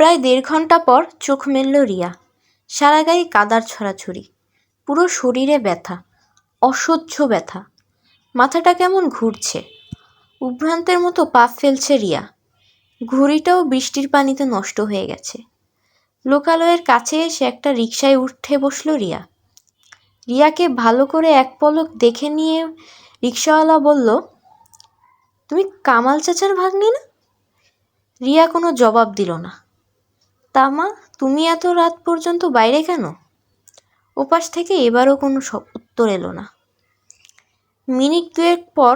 প্রায় দেড় ঘণ্টা পর চোখ মেলল রিয়া। সারা গায়ে কাদার ছড়াছড়ি। পুরো শরীরে ব্যথা, অসহ্য ব্যথা। মাথাটা কেমন ঘুরছে? উভ্রান্তের মতো পা ফেলছে রিয়া। ঘুড়িটাও বৃষ্টির পানিতে নষ্ট হয়ে গেছে। লোকালয়ের কাছে এসে একটা রিকশায় উঠে বসল রিয়া। রিয়াকে ভালো করে এক পলক দেখে নিয়ে রিক্সাওয়ালা বলল, তুমি কামাল চাচার ভাগ্নি না? রিয়া কোনো জবাব দিল না। তা মা তুমি এত রাত পর্যন্ত বাইরে কেন? ওপাশ থেকে এবারও কোনো উত্তর এলো না। মিনিট দুয়েক পর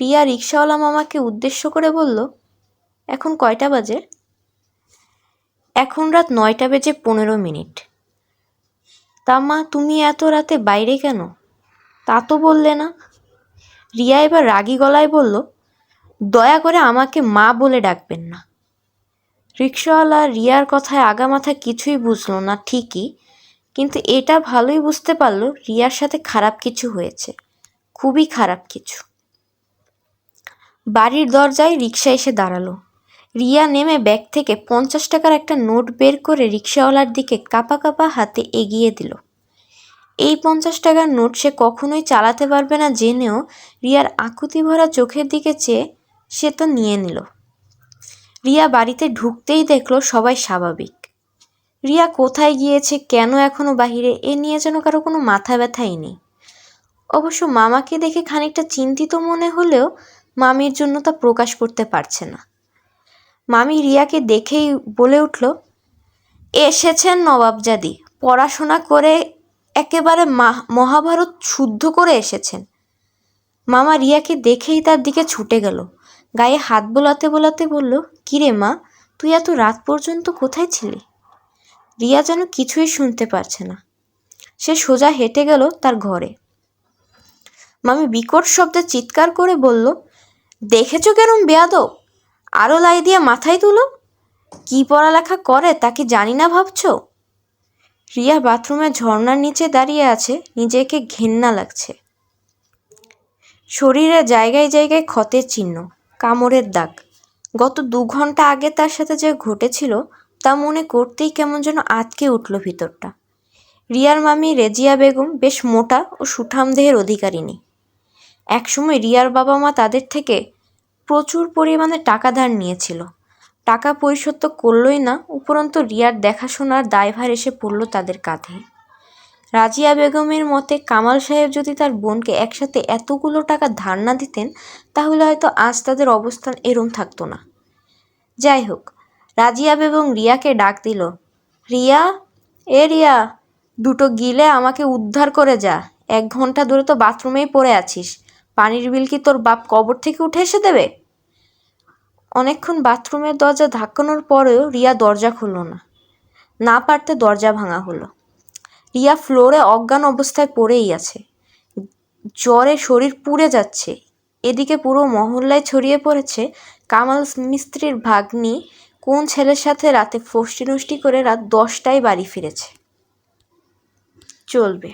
রিয়া রিক্সাওয়ালা মামাকে উদ্দেশ্য করে বলল, এখন কয়টা বাজে? এখন রাত নয়টা বেজে পনেরো মিনিট। তা মা তুমি এত রাতে বাইরে কেন? তা তো বললে না। রিয়া এবার রাগী গলায় বলল, দয়া করে আমাকে মা বলে ডাকবেন না। রিক্সাওয়ালা রিয়ার কথায় আগামাথা কিছুই বুঝলো না, ঠিকই। কিন্তু এটা ভালোই বুঝতে পারল রিয়ার সাথে খারাপ কিছু হয়েছে, খুবই খারাপ কিছু। বাড়ির দরজায় রিক্সা এসে দাঁড়াল। রিয়া নেমে ব্যাগ থেকে পঞ্চাশ টাকার একটা নোট বের করে রিক্সাওয়ালার দিকে কাপা কাপা হাতে এগিয়ে দিল। এই পঞ্চাশ টাকার নোট সে কখনোই চালাতে পারবে না জেনেও রিয়ার আকুতি ভরা চোখের দিকে চেয়ে সে তো নিয়ে নিল। রিয়া বাড়িতে ঢুকতেই দেখল সবাই স্বাভাবিক। রিয়া কোথায় গিয়েছে, কেন এখনও বাহিরে, এ নিয়ে যেন কারও কোনো মাথা ব্যথাই নেই। অবশ্য মামাকে দেখে খানিকটা চিন্তিত মনে হলেও মামির জন্য তা প্রকাশ করতে পারছে না। মামি রিয়াকে দেখেই বলে উঠল, এসেছেন নবাবজাদি, পড়াশোনা করে একেবারে মহাভারত শুদ্ধ করে এসেছেন। মামা রিয়াকে দেখেই তার দিকে ছুটে গেল। গায়ে হাত বোলাতে বোলাতে বলল, কিরে মা, তুই এত রাত পর্যন্ত কোথায় ছিলি? রিয়া যেন কিছুই শুনতে পারছে না। সে সোজা হেঁটে গেল তার ঘরে। মামি বিকট শব্দে চিৎকার করে বলল, দেখেছ কেরম বেয়াদব? আরও লাই দিয়ে মাথায় তুলো? কি পড়ালেখা করে তা কি জানি না ভাবছ? রিয়া বাথরুমে ঝর্ণার নিচে দাঁড়িয়ে আছে, নিজেকে ঘেন্না লাগছে। শরীরে জায়গায় জায়গায় ক্ষতের চিহ্ন। কামড়ের দাগ। গত দু ঘণ্টা আগে তার সাথে যে ঘটেছিল, তা মনে করতেই কেমন যেন আটকে উঠল ভিতরটা। রিয়ার মামি রেজিয়া বেগম বেশ মোটা ও সুঠাম দেহের অধিকারিণী। একসময় রিয়ার বাবা মা তাদের থেকে প্রচুর পরিমাণে টাকা ধার নিয়েছিল। টাকা পরিশোধ তো করলই না, উপরন্তু রিয়ার দেখাশোনার দায়ভার এসে পড়ল তাদের কাঁধে। রাজিয়া বেগমের মতে কামাল সাহেব যদি তার বোনকে একসাথে এতগুলো টাকা ধার না দিতেন, তাহলে হয়তো আজ তাদের অবস্থান এরম থাকতো না। যাই হোক, রাজিয়া বেগম রিয়াকে ডাক দিল, রিয়া, এ রিয়া, দুটো গিলে আমাকে উদ্ধার করে যা। এক ঘণ্টা ধরে তো বাথরুমেই পড়ে আছিস। পানির বিল কি তোর বাপ কবর থেকে উঠে এসে দেবে? অনেকক্ষণ বাথরুমের দরজা ধাক্কানোর পরেও রিয়া দরজা খুলল না। না পারতে দরজা ভাঙা হলো। রিয়া ফ্লোরে অজ্ঞান অবস্থায় পড়েই আছে। জ্বরে শরীর পুড়ে যাচ্ছে। এদিকে পুরো মহল্লায় ছড়িয়ে পড়েছে কামাল মিস্ত্রির ভাগ্নি, কোন ছেলের সাথে রাতে ফষ্টি নষ্টি করে রাত দশটায় বাড়ি ফিরেছে। চলবে।